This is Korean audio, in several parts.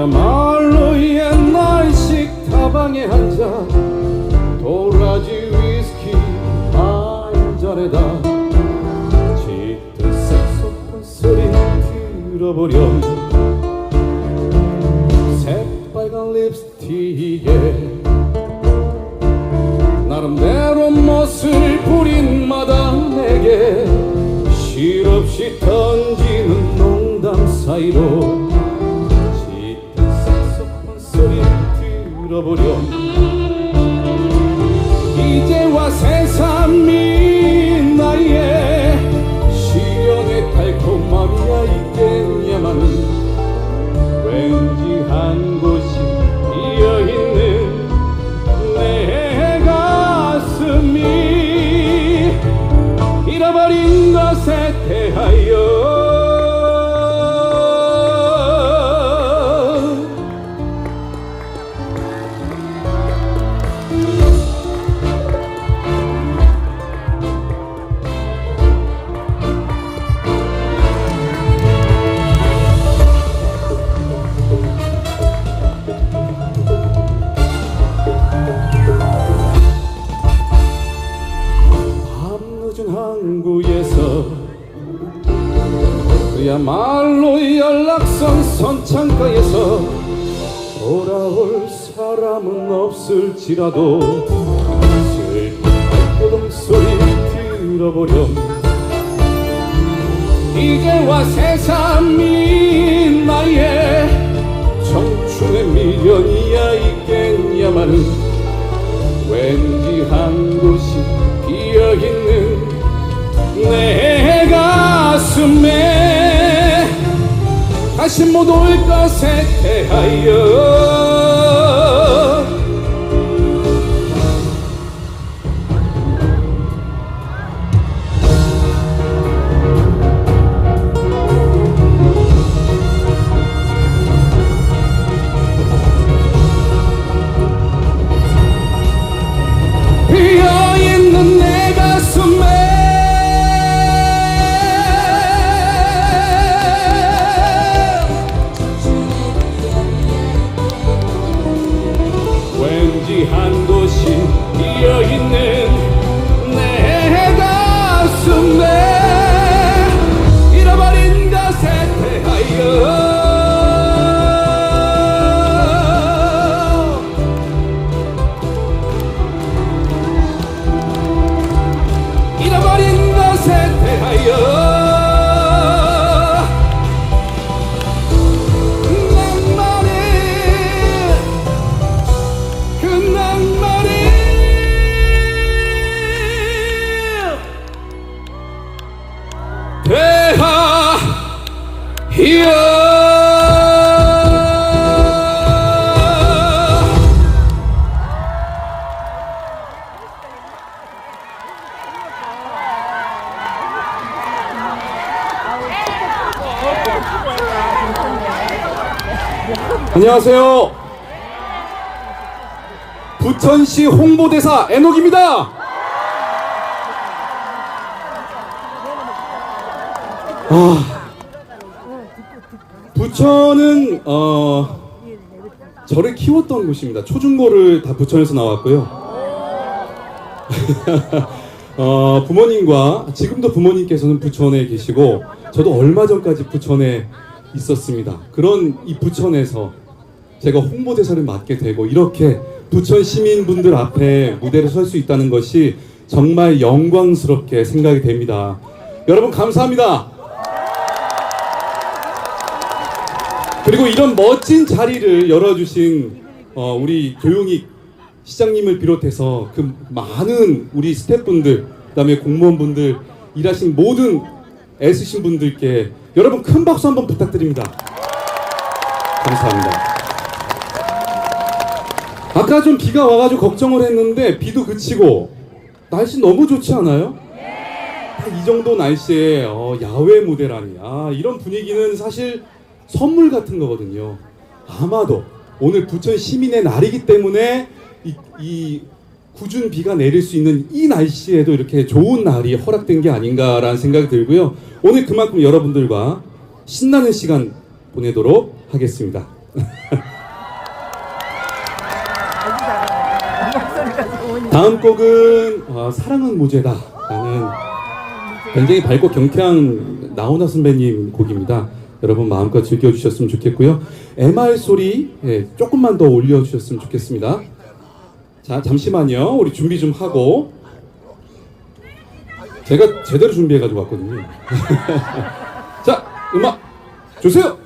그야말로 옛날식 다방에 앉아 도라지 위스키 한 잔에다 짙은 색소폰 소리 들어보렴. 새빨간 립스틱에 나름대로 멋을 부린 마담에게 실없이 던지는 농담 사이로 들어보렴. 이제와 새삼인 들어보렴 이제와 새삼인 나이에 청춘의 미련이야 있겠냐마는 왠지 한 곳이 비어있는 내 가슴에 다시 못 올 것에 대하여 안녕하세요. 부천시 홍보대사 애녹입니다. 아, 부천은 어 저를 키웠던 곳입니다. 초중고를 다 부천에서 나왔고요. 어, 부모님과 지금도 부모님께서는 부천에 계시고 저도 얼마 전까지 부천에 있었습니다. 그런 이 부천에서 제가 홍보대사를 맡게 되고 이렇게 부천 시민분들 앞에 무대를 설 수 있다는 것이 정말 영광스럽게 생각이 됩니다. 여러분 감사합니다. 그리고 이런 멋진 자리를 열어주신 어, 우리 조용익 시장님을 비롯해서 그 많은 우리 스태프분들, 그다음에 공무원분들, 일하신 모든 애쓰신 분들께 여러분 큰 박수 한번 부탁드립니다. 감사합니다. 아까 좀 비가 와가지고 걱정을 했는데 비도 그치고 날씨 너무 좋지 않아요? 딱이 정도 날씨에 어, 야외 무대라니 아, 이런 분위기는 사실 선물 같은 거거든요. 아마도 오늘 부천 시민의 날이기 때문에 이, 이 굳은 비가 내릴 수 있는 이 날씨에도 이렇게 좋은 날이 허락된 게 아닌가라는 생각이 들고요. 오늘 그만큼 여러분들과 신나는 시간 보내도록 하겠습니다. 다음 곡은 어, 사랑은 무죄다라는 굉장히 밝고 경쾌한 나훈아 선배님 곡입니다. 여러분 마음껏 즐겨주셨으면 좋겠고요. MR 소리 예, 조금만 더 올려주셨으면 좋겠습니다. 자 잠시만요. 우리 준비 좀 하고 제가 제대로 준비해가지고 왔거든요. 자 음악 주세요.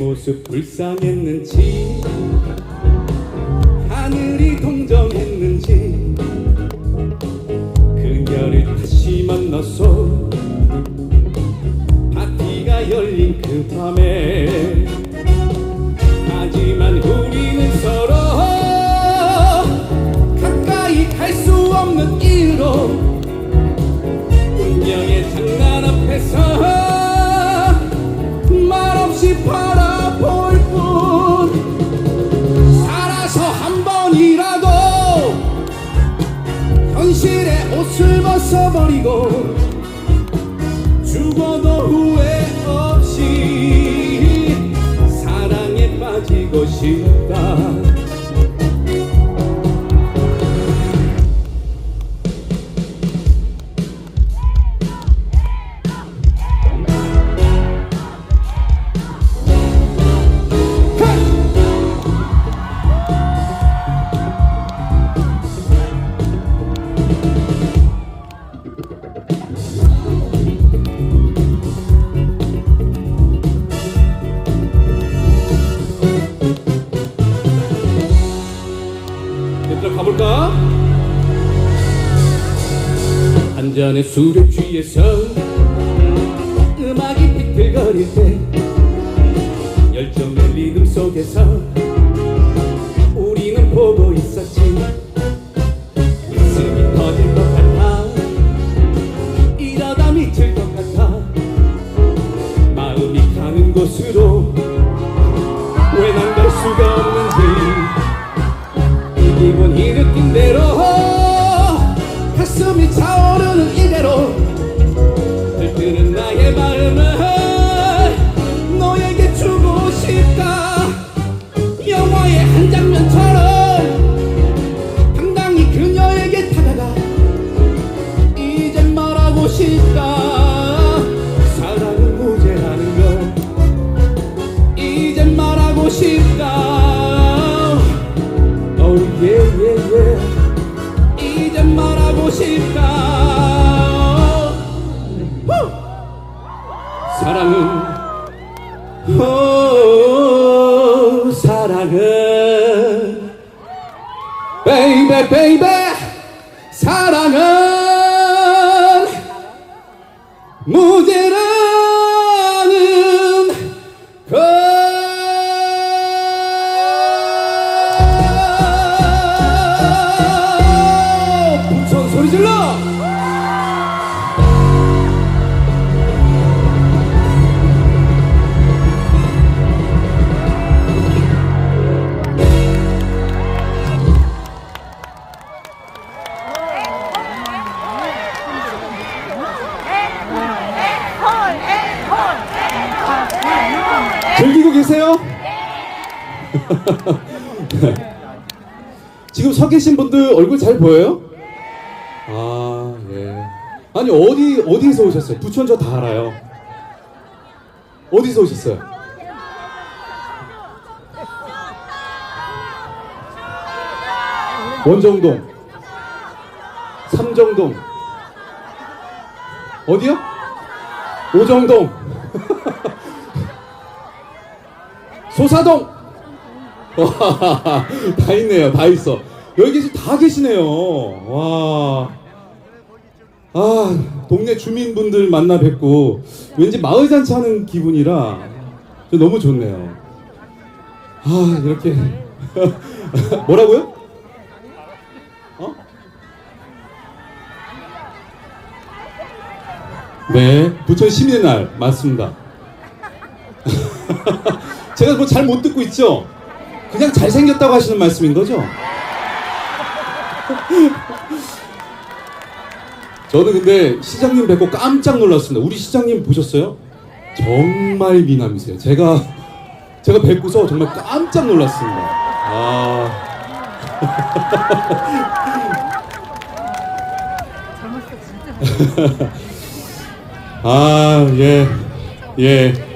모습 불쌍했는지 하늘이 동정했는지 그녀를 다시 만났어 파티가 열린 그 밤에 하지만 우리는 서로 가까이 갈 수 없는 이유로 운명의 장난 앞에서 말없이 바라 옷을 벗어버리고 죽어도 후회 없이 사랑에 빠지고 싶다 잔의 즐기고 계세요? 지금 서 계신 분들 얼굴 잘 보여요? 아, 예. 아니, 어디, 어디서 오셨어요? 부천 저 다 알아요. 어디서 오셨어요? 원정동. 삼정동. 어디요? 오정동. 소사동. 와, 다 있네요. 다 있어. 여기 계시 다 계시네요. 와. 아, 동네 주민분들 만나 뵙고 왠지 마을 잔치 하는 기분이라 저 너무 좋네요. 아, 이렇게 뭐라고요? 어? 네, 부천 시민의 날 맞습니다. 제가 뭐 잘 못 듣고 있죠? 그냥 잘생겼다고 하시는 말씀인 거죠? 저는 근데 시장님 뵙고 깜짝 놀랐습니다. 우리 시장님 보셨어요? 정말 미남이세요. 제가 제가 뵙고서 정말 깜짝 놀랐습니다. 아, 아, 예, 예.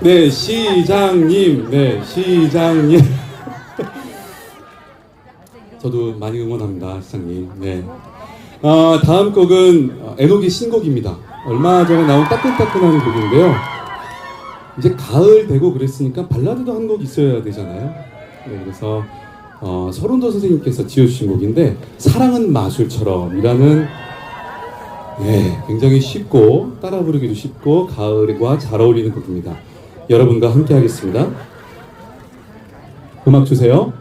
네, 시장님, 네, 시장님. 저도 많이 응원합니다, 시장님. 네. 아, 다음 곡은 어, 에녹의 신곡입니다. 얼마 전에 나온 따끈따끈한 곡인데요. 이제 가을 되고 그랬으니까 발라드도 한 곡 있어야 되잖아요. 네, 그래서 어, 서른도 선생님께서 지어주신 곡인데 사랑은 마술처럼이라는 네, 굉장히 쉽고 따라 부르기도 쉽고 가을과 잘 어울리는 곡입니다. 여러분과 함께 하겠습니다. 음악 주세요.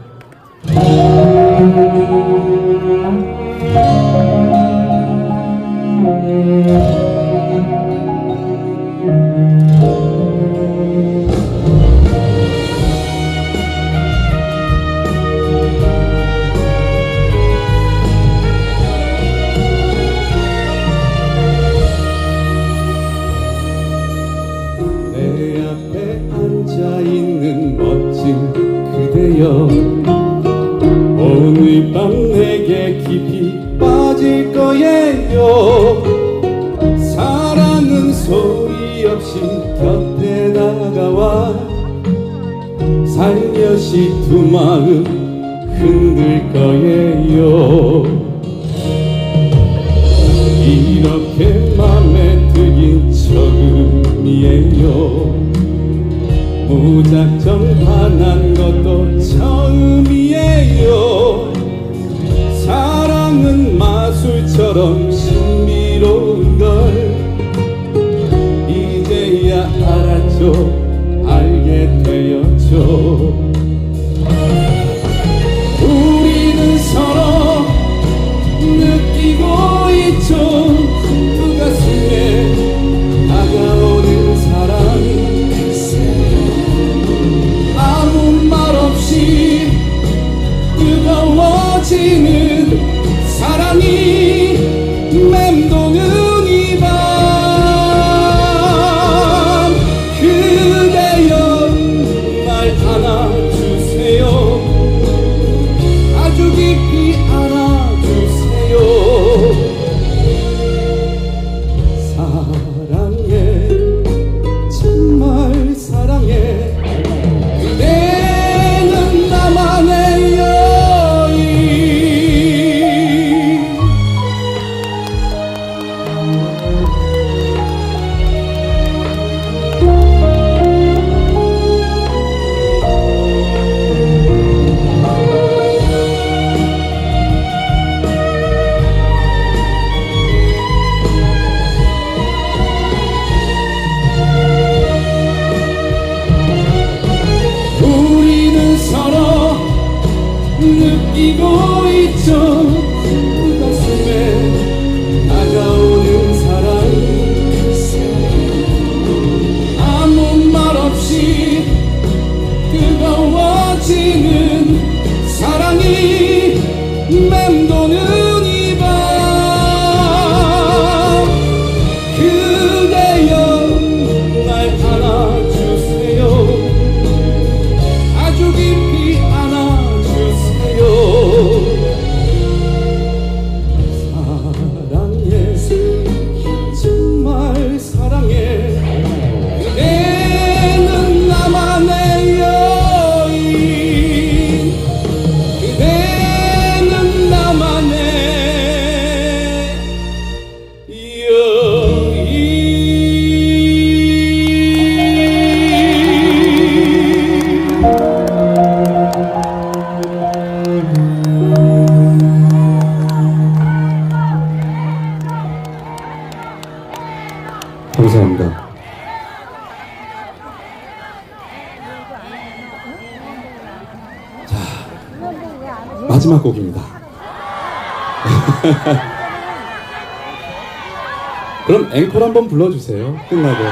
그럼 앵콜 한번 불러주세요. 끝나고.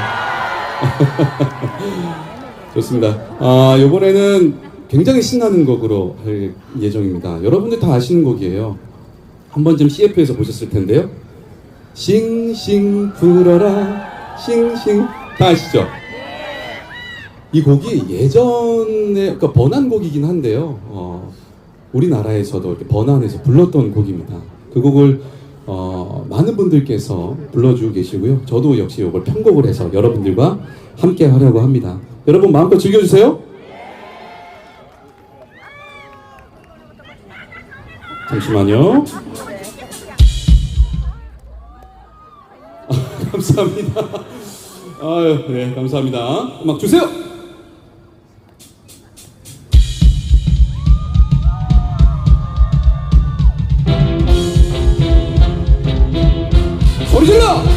좋습니다. 아, 이번에는 굉장히 신나는 곡으로 할 예정입니다. 여러분들 다 아시는 곡이에요. 한 번쯤 CF에서 보셨을 텐데요. 싱싱 불어라, 싱싱. 다 아시죠? 이 곡이 예전에, 그러니까 번안곡이긴 한데요. 어, 우리나라에서도 이렇게 번안해서 불렀던 곡입니다. 그 곡을 어, 많은 분들께서 불러주고 계시고요. 저도 역시 이걸 편곡을 해서 여러분들과 함께 하려고 합니다. 여러분 마음껏 즐겨주세요. 잠시만요. 아, 감사합니다. 아유, 네, 감사합니다. 음악 주세요. 소리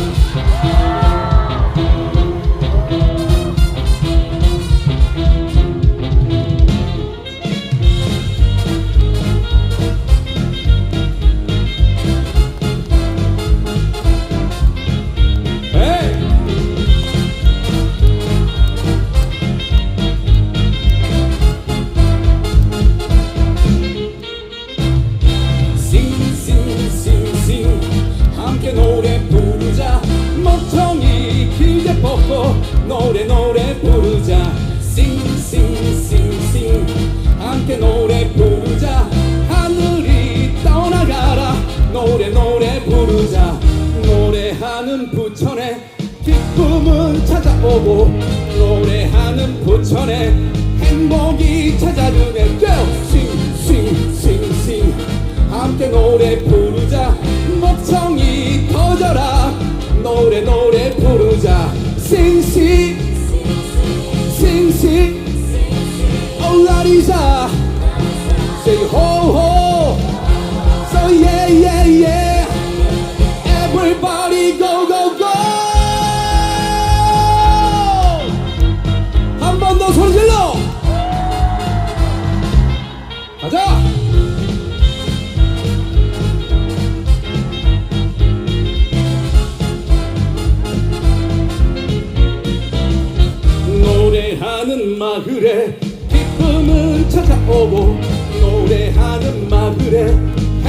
노래 부르자. 목청이 터져라. 노래 노래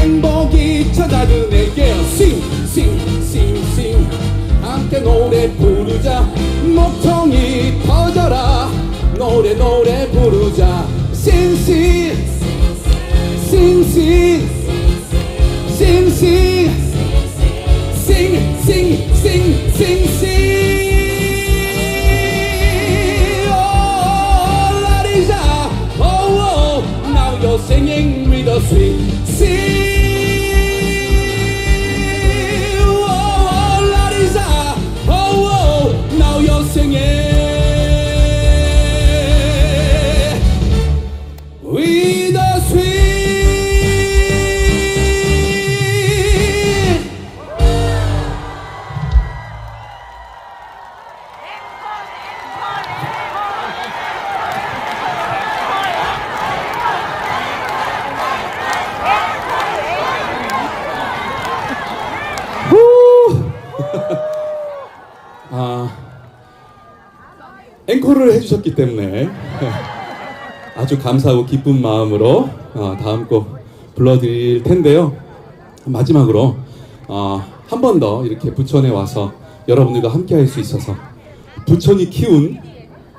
행복이 찾아드네게 싱싱싱싱. 함께 노래 부르자. 목청이 터져라. 노래 노래 부르자. 싱싱. 싱싱. 싱싱. sing, 앵콜을 해주셨기 때문에 아주 감사하고 기쁜 마음으로 어, 다음 곡 불러드릴 텐데요. 마지막으로 어, 한번 더 이렇게 부천에 와서 여러분들과 함께 할 수 있어서 부천이 키운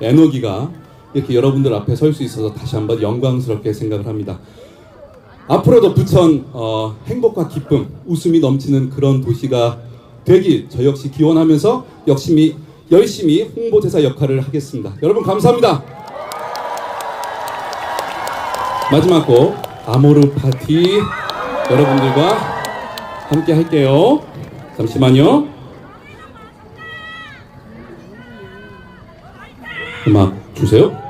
에너기가 이렇게 여러분들 앞에 설 수 있어서 다시 한번 영광스럽게 생각을 합니다. 앞으로도 부천 어, 행복과 기쁨, 웃음이 넘치는 그런 도시가 되길 저 역시 기원하면서 열심히 열심히 홍보대사 역할을 하겠습니다. 여러분 감사합니다. 마지막 곡 아모르 파티 여러분들과 함께 할게요. 잠시만요. 음악 주세요.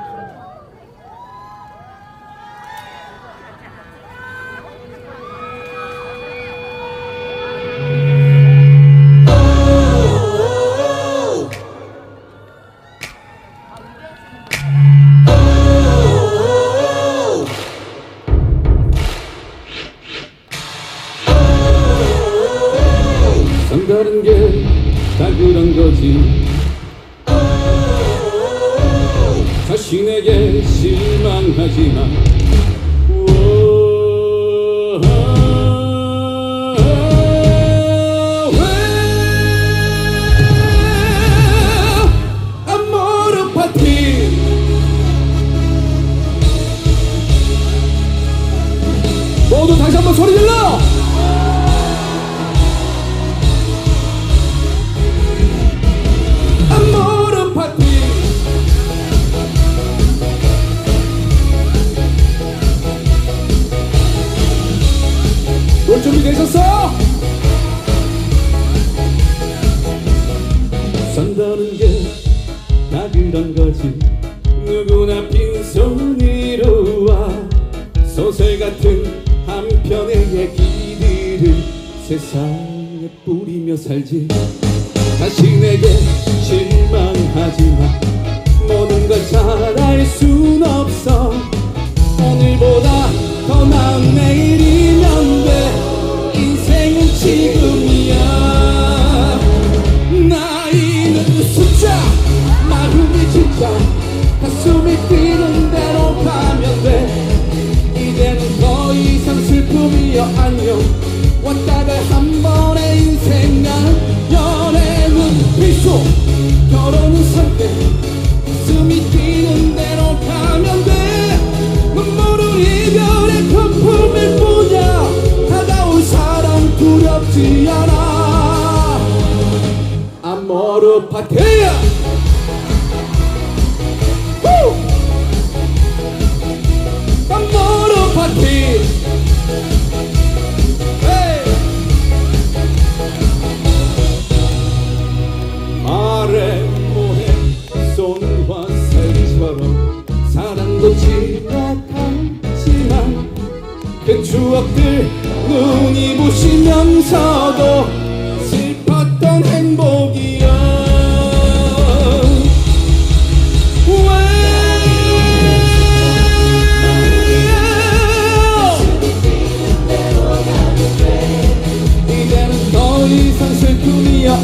자신에게 실망하지만 누구나 빈손으로 와 소설 같은 한 편의 얘기들을 세상에 뿌리며 살지. 자신에게 실망하지만 모든 걸 잘할 순 없어. 오늘보다 더 나은 내일이면 돼. 인생은 지금이야. 나이는 숫자 마음이 진짜 가슴이 뛰는 대로 가면 돼. 이제는 더 이상 슬픔이여 안녕 왔다가 한 번의 인생 난 연애는 필수. 결혼은 설계. 가슴이 뛰는 대로 가면 돼. 눈물은 이별의 거품일 뿐이야. 다가올 사랑 두렵지 않아. 아모르 파티야 그 추억들 눈이 부시면서도 슬펐던 행복이야 왜?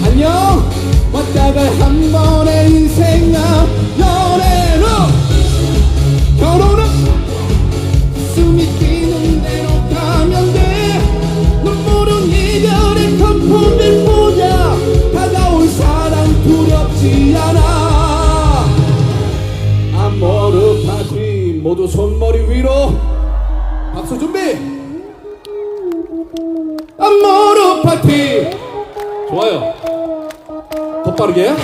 안녕. 왔다가 한 번의 인생아 머리 위로. 박수 준비. 아모르 파티. 좋아요. 더 빠르게